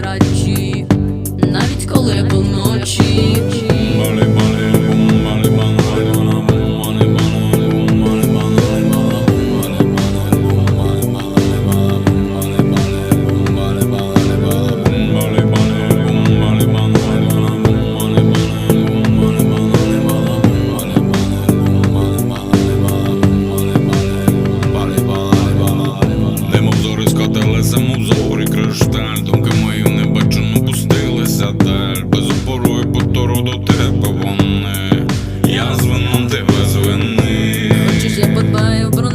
раді, навіть коли був ночі. Замов до тебе вони, я звинував тебе звини. Хочеш, я подбаю про